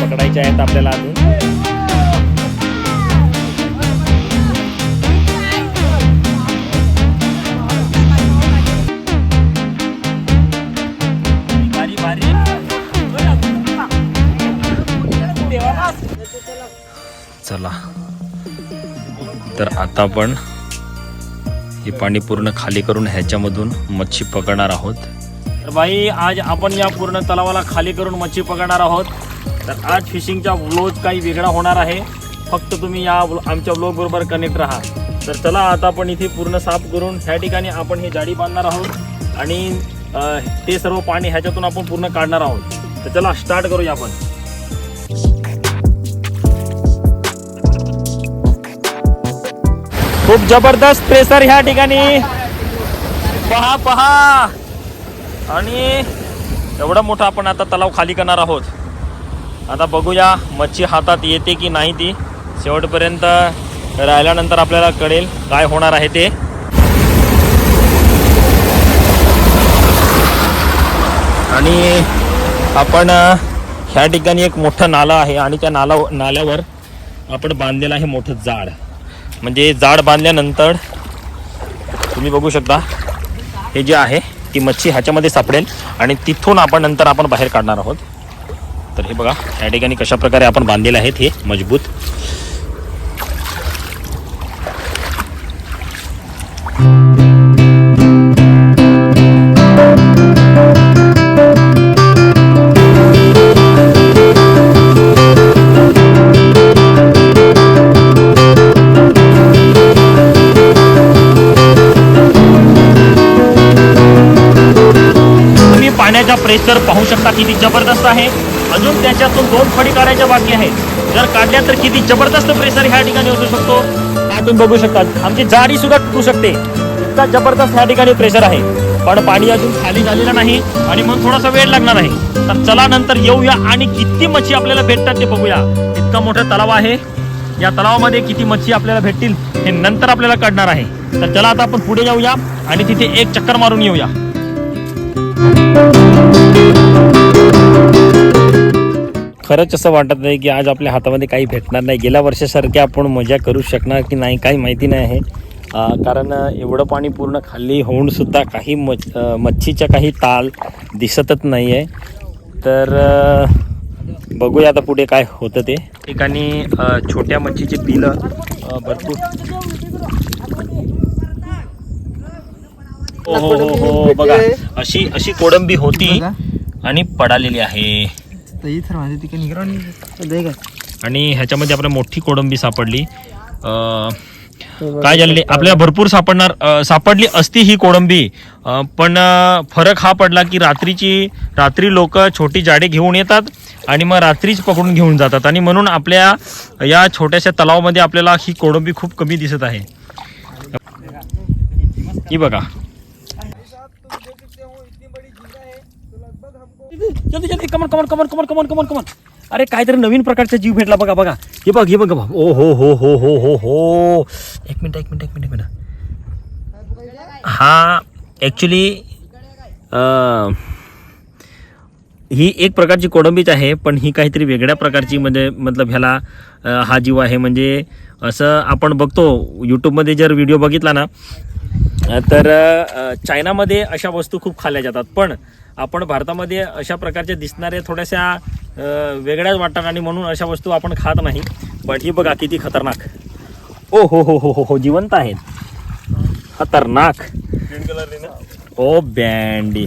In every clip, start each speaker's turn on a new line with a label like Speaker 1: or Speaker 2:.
Speaker 1: पकडायचे आहेत आपल्याला अजून. भारी भारी. चला. तर आता आपण हे पाणी पूर्ण खाली करून ह्याच्यामधून मच्छी पकडणार आहोत. तर बाई आज आपण या पूर्ण तलावाला खाली करून मच्छी पकडणार आहोत. तर आज फिशिंगचा व्लॉग काही वेगळा होणार आहे. फक्त तुम्ही या आमच्या व्लॉग बरोबर कनेक्ट राहा. तर चला आता आपण इथे पूर्ण साफ करून ह्या ठिकाणी आपण हे जाळी बांधणार आहोत. आणि ते सर्व पाणी ह्याच्यातून आपण पूर्ण काढणार आहोत. तर चला स्टार्ट करूया आपण. खूप जबरदस्त प्रेशर ह्या ठिकाणी. पहा पहा. आणि एवढा मोठा आपण आता तलाव खाली करणार आहोत. आता बघूया मच्छी हातात येते की नाही ती. शेवटपर्यंत राहिल्यानंतर आपल्याला कळेल काय होणार आहे ते. आणि आपण ह्या ठिकाणी एक मोठं नाला आहे आणि त्या नाला नाल्यावर आपण बांधलेलं आहे मोठं जाड म्हणजे जाड बांधल्यानंतर तुम्ही बघू शकता हे जे आहे ती मच्छी ह्याच्यामध्ये सापडेल आणि तिथून आपण नंतर आपण बाहेर काढणार आहोत. तर हे बघा या ठिकाणी कशा प्रकारे आपण बांधलेले आहेत हे मजबूत. तुम्ही पाण्याचा प्रेशर पाहू शकता किती जबरदस्त आहे. अजून त्याच्यातून दोन फडी काढायच्या बाकी आहे जर काढल्या तर किती जबरदस्त प्रेशर ह्या ठिकाणी असू शकतो. हा तुम्ही बघू शकता. आमची जाडी सुद्धा तुटू शकते. इतका जबरदस्त ह्या ठिकाणी प्रेशर आहे. पण पाणी अजून खाली झालेलं नाही आणि मग थोडासा वेळ लागणार आहे. तर चला नंतर येऊया आणि किती मच्छी आपल्याला भेटतात ते बघूया. इतका मोठा तलाव आहे. या तलावामध्ये किती मच्छी आपल्याला भेटतील हे नंतर आपल्याला कळणार आहे. तर चला आता आपण पुढे जाऊया आणि तिथे एक चक्कर मारून येऊया. खरंच असं वाटत नाही की आज आपल्या हातामध्ये काही भेटणार नाही. गेल्या वर्षासारखे आपण मजा करू शकणार की नाही काही माहिती नाही आहे. कारण एवढं पाणी पूर्ण खाली होऊन सुद्धा काही मच मच्छीच्या काही ताल दिसतच नाही आहे तर बघूया आता पुढे काय होतं ते. ठिकाणी छोट्या मच्छीचे पिलं भरपूर. हो हो हो हो बघा. अशी अशी कोळंबी होती आणि पडालेली आहे. आणि ह्याच्यामध्ये आपल्याला मोठी कोळंबी सापडली. काय झाले आपल्याला भरपूर सापडणार सापडली असती ही कोळंबी. पण फरक हा पडला की रात्रीची रात्री लोक छोटी जाडे घेऊन येतात आणि मग रात्रीच पकडून घेऊन जातात. आणि म्हणून आपल्या या छोट्याशा तलावामध्ये आपल्याला ही कोळंबी खूप कमी दिसत आहे. ही बघा. जल्दी जल्दी कमन कमन कमन कमन कमन कमन कमन अरे काहीतरी नवीन प्रकारचा जीव भेटला बघा बघा. हे बघ हे बघ बघ. ओ हो हो हो हो हो हो. एक मिनिट एक मिनिट एक मिनिट एक मिनिट. हा ॲक्च्युली ही एक प्रकारची कोळंबीच आहे पण ही काहीतरी वेगळ्या प्रकारची म्हणजे मतलब ह्याला हा जीव आहे. म्हणजे असं आपण बघतो यूट्यूबमध्ये जर व्हिडिओ बघितला ना तर चायनामध्ये अशा वस्तू खूप खाल्ल्या जातात. पण आपण भारतामध्ये अशा प्रकारच्या दिसणाऱ्या थोड्याशा वेगळ्याच वाटतात आणि म्हणून अशा वस्तू आपण खात नाही. पण ही बघा किती खतरनाक. ओ हो हो हो हो हो जिवंत आहेत. खतरनाक. ओ बँडी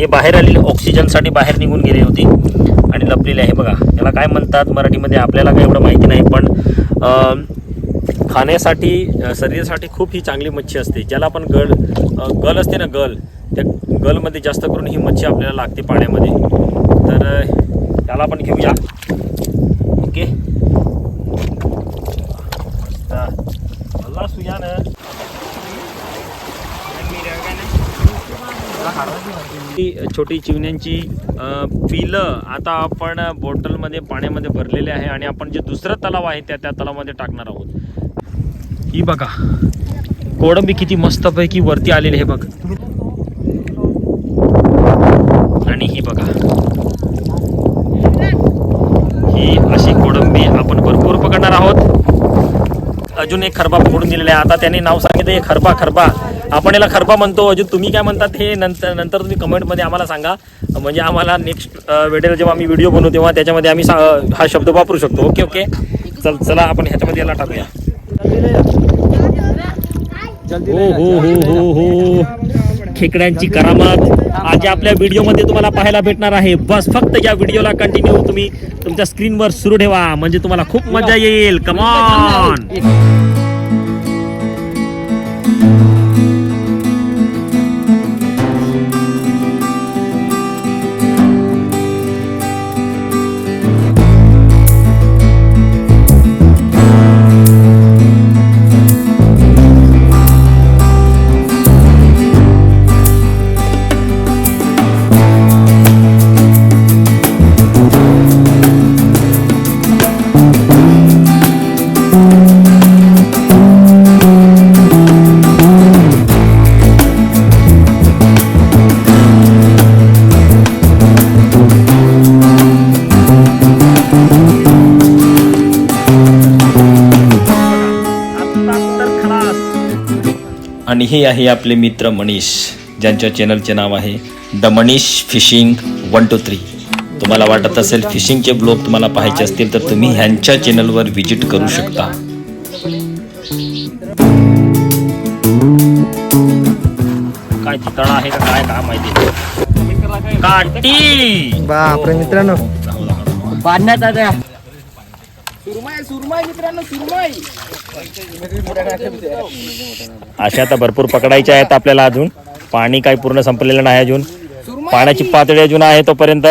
Speaker 1: हे बाहेर आलेले ऑक्सिजनसाठी बाहेर निघून गेले होती. आणि लपलेले आहे बघा. याला काय म्हणतात मराठीमध्ये? आपल्याला काय एवढं माहिती नाही पण खाण्यासाठी शरीरासाठी खूप ही चांगली मच्छी असते. ज्याला आपण गल गल असते ना गल त्या गलमध्ये जास्त करून ही मच्छी आपल्याला लागते पाण्यामध्ये. तर त्याला आपण घेऊया. ओके. छोटी चिवण्यांची पिलं आता आपण बॉटलमध्ये पाण्यामध्ये भरलेले आहे आणि आपण जे दुसरं तलाव आहे त्या त्या तलावामध्ये टाकणार आहोत. ही बघा कोळंबी किती मस्तपैकी वरती आलेली हे बघ. आणि ही बघा. ही अशी कोळंबी आपण भरपूर पकडणार आहोत. अजून एक खरबा पकडून दिलेला आहे. आता त्याने नाव सांगितलं हे खरबा खरबा. आपण याला खरबा म्हणतो. अजून तुम्ही काय म्हणतात हे नंतर नंतर तुम्ही कमेंटमध्ये आम्हाला सांगा. म्हणजे आम्हाला नेक्स्ट वेळेला जेव्हा आम्ही व्हिडिओ बनवू तेव्हा त्याच्यामध्ये आम्ही हा शब्द वापरू शकतो. ओके ओके चल चला आपण ह्याच्यामध्ये याला टाकूया. हो हो हो हो हो. खेकड्यांची करामत. आज आपल्या व्हिडिओमध्ये तुम्हाला पाहायला भेटणार आहे. बस फक्त या व्हिडिओला कंटिन्यू तुम्ही तुमच्या स्क्रीनवर सुरू ठेवा. म्हणजे तुम्हाला खूप मजा येईल. कमॉन हे आहे आपले मित्र मनीष ज्यांच्या चॅनलचे नाव आहे the Manish fishing one two three तुम्हाला वाटत असेल फिशिंगचे ब्लॉग तुम्हाला पाहायचे असतील तर तुम्ही ह्यांच्या चॅनलवर व्हिजिट करू शकता. काय चितळा आहे का काय काय माहिती काटी
Speaker 2: बापरे मित्रांनो.
Speaker 3: बांधण्यात आता
Speaker 1: अशा आता भरपूर पकडायच्या आहेत आपल्याला अजून. पाणी काही पूर्ण संपलेलं नाही अजून. पाण्याची पातळी अजून आहे तोपर्यंत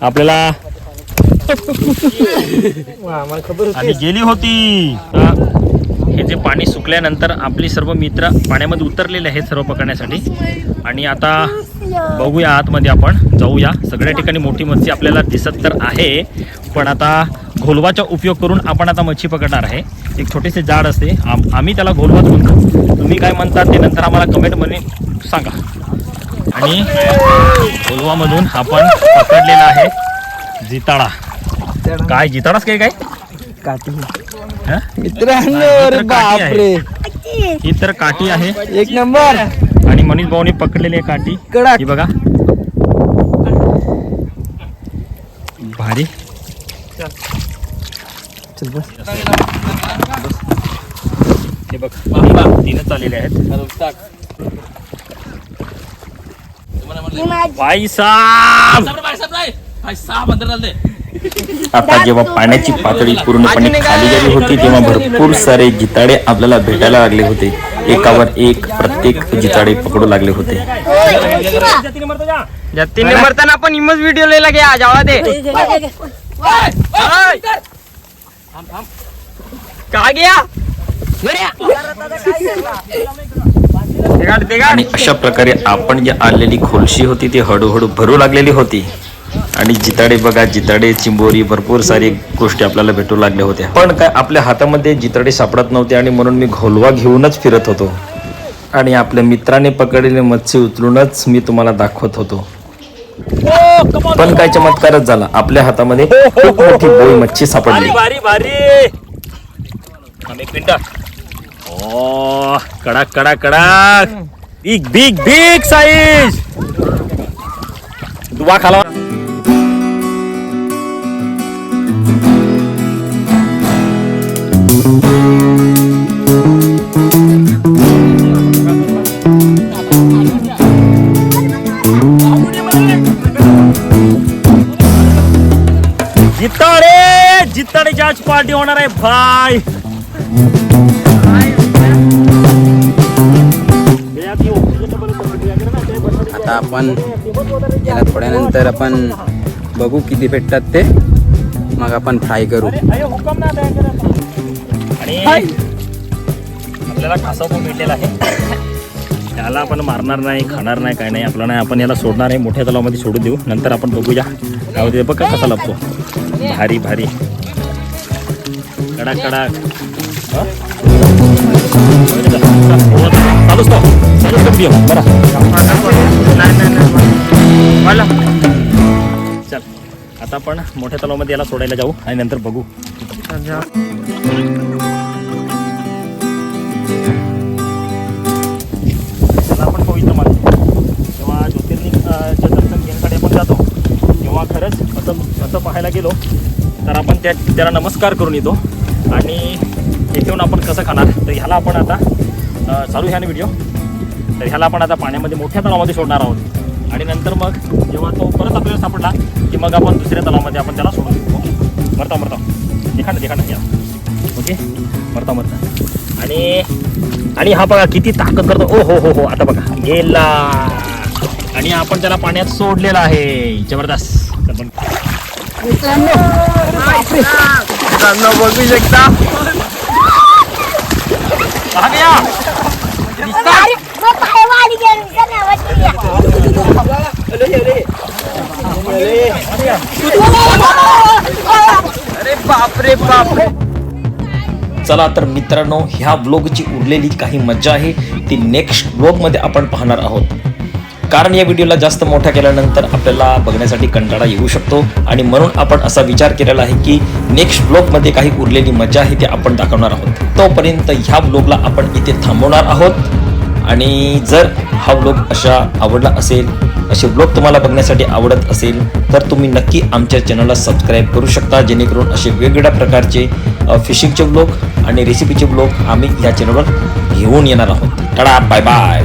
Speaker 1: आपल्याला आणि गेली होती. हे जे पाणी सुकल्यानंतर आपली सर्व मित्र पाण्यामध्ये उतरलेले आहेत सर्व पकडण्यासाठी. आणि आता बघूया आतमध्ये आपण जाऊया. सगळ्या ठिकाणी मोठी मच्छी आपल्याला दिसत तर आहे. पण आता घोलवाचा उपयोग करून आपण आता मच्छी पकडणार आहे. एक छोटेसे जाड असते. आम आम्ही त्याला घोलवाच म्हणतो. तुम्ही काय म्हणतात ते नंतर आम्हाला कमेंटमध्ये सांगा. आणि घोलवामधून आपण पकडलेला आहे जिताळा काय जिताळाच काय काय?
Speaker 2: काठी.
Speaker 1: हं?
Speaker 2: मित्रांनो
Speaker 1: हा.
Speaker 2: बापरे.
Speaker 1: ही तर काठी आहे.
Speaker 2: एक नंबर.
Speaker 1: आणि मनीष भाऊनी पकडलेली आहे काठी.
Speaker 2: कडक.
Speaker 1: ही बघा. भारी.
Speaker 2: चल बस.
Speaker 1: हे बघ तीनच आलेले आहेत. भाई आता जेव्हा पाण्याची पातळी पूर्णपणे खाली गेली होती तेव्हा भरपूर सारे जिताडे आपल्याला भेटायला लागले होते. एकावर एक प्रत्येक जिताडे पकडू लागले होते.
Speaker 3: तीन मरताना आपण इमच व्हिडिओ लिहिला घ्या जावा दे.
Speaker 1: आणि अशा प्रकारे आपण जी आलेली खोलशी होती ती हळूहळू भरू लागलेली होती. आणि जिताडे बघा जिताडे चिंबोरी भरपूर सारी गोष्टी आपल्याला भेटू लागल्या होत्या. पण काय आपल्या हातामध्ये जिताडे सापडत नव्हते आणि म्हणून मी घोलवा घेऊनच फिरत होतो. आणि आपल्या मित्राने पकडलेले मच्छी उचलूनच मी तुम्हाला दाखवत होतो. पण काय चमत्कारच झाला. आपल्या हातामध्ये खूप मोठी बोई मच्छी सापडली. भारी भारी. एक मिनिट. ओ कडक कडक कडक. बिग बिग बिग साईज दुवा खाला. आज पार्टी होणार आहे. भाई
Speaker 4: आता आपण याला थोड्यानंतर आपण बघू किती भेटतात ते. मग आपण फ्राय करू.
Speaker 1: आणि आपल्याला कासव पण भेटलेला आहे. त्याला याला आपण मारणार नाही खाणार नाही काय नाही. आपला नाही आपण याला सोडणार आहे. मोठ्या तलावामध्ये सोडून देऊ. नंतर आपण बघूया. काय होते बघा कसा लागतो भारी भारी. कडक कडक. चालूच तो चालूच तो video. बरं चल आता आपण मोठ्या तलावामध्ये याला सोडायला जाऊ आणि नंतर बघू. त्याला आपण पवित्र मानतो जेव्हा ज्योतिर्लिंगच्या दर्शन घेण्यासाठी आपण जातो तेव्हा खरंच असं असं पाहायला गेलो तर आपण त्या त्याला नमस्कार करून येतो. आणि हे घेऊन आपण कसं खाणार? तर ह्याला आपण आता चालू चालू ह्याने व्हिडिओ. तर ह्याला आपण आता पाण्यामध्ये मोठ्या तलावामध्ये सोडणार आहोत. आणि नंतर मग जेव्हा तो परत आपल्याला सापडला की मग आपण दुसऱ्या तलावामध्ये आपण त्याला सोडू देऊ. ओके मरता मरता. देखा ना या ओके? मरता मरता. आणि आणि हा बघा किती ताकद करतो. ओ हो हो हो. आता बघा. गेला. आणि आपण त्याला पाण्यात सोडलेला आहे. जबरदस्त.
Speaker 3: मित्रांनो बघू शकता
Speaker 1: गया.
Speaker 3: अरे बापरे बापरे
Speaker 5: चला तर मित्रांनो ह्या ब्लॉगची उरलेली काही मज्जा आहे. ती नेक्स्ट ब्लॉगमध्ये आपण पाहणार आहोत. कारण या व्हिडिओला जास्त मोठा केल्यानंतर आपल्याला बघण्यासाठी कंटाळा येऊ शकतो. आणि म्हणून आपण असा विचार केलेला आहे की नेक्स्ट ब्लॉगमध्ये काही उरलेली मजा आहे ती आपण दाखवणार आहोत. तोपर्यंत ह्या ब्लॉगला आपण इथे थांबवणार आहोत. आणि जर हा ब्लॉग अशा आवडला असेल असे ब्लॉग तुम्हाला बघण्यासाठी आवडत असेल तर तुम्ही नक्की आमच्या चॅनलला सबस्क्राईब करू शकता जेणेकरून असे वेगवेगळ्या प्रकारचे फिशिंगचे ब्लॉग आणि रेसिपीचे ब्लॉग आम्ही ह्या चॅनलवर घेऊन येणार आहोत. टाळा बाय बाय